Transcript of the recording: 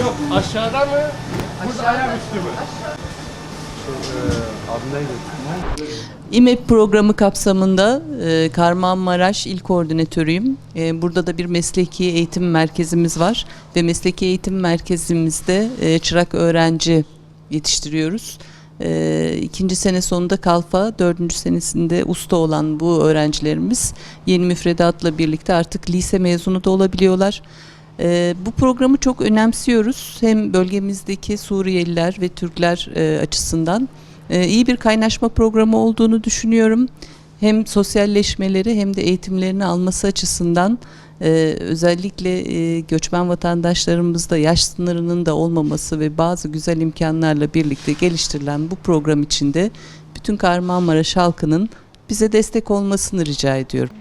Yok aşağıda mı? Burada ayaküstü mü? İMEP programı kapsamında e, Kahramanmaraş İl Koordinatörüyüm. E, burada da bir mesleki eğitim merkezimiz var ve mesleki eğitim merkezimizde e, çırak öğrenci yetiştiriyoruz. E, ikinci sene sonunda kalfa, dördüncü senesinde usta olan bu öğrencilerimiz yeni müfredatla birlikte artık lise mezunu da olabiliyorlar. E, bu programı çok önemsiyoruz. Hem bölgemizdeki Suriyeliler ve Türkler e, açısından e, iyi bir kaynaşma programı olduğunu düşünüyorum. Hem sosyalleşmeleri hem de eğitimlerini alması açısından e, özellikle e, göçmen vatandaşlarımızda yaş sınırının da olmaması ve bazı güzel imkanlarla birlikte geliştirilen bu program içinde bütün Kahramanmaraş halkının bize destek olmasını rica ediyorum.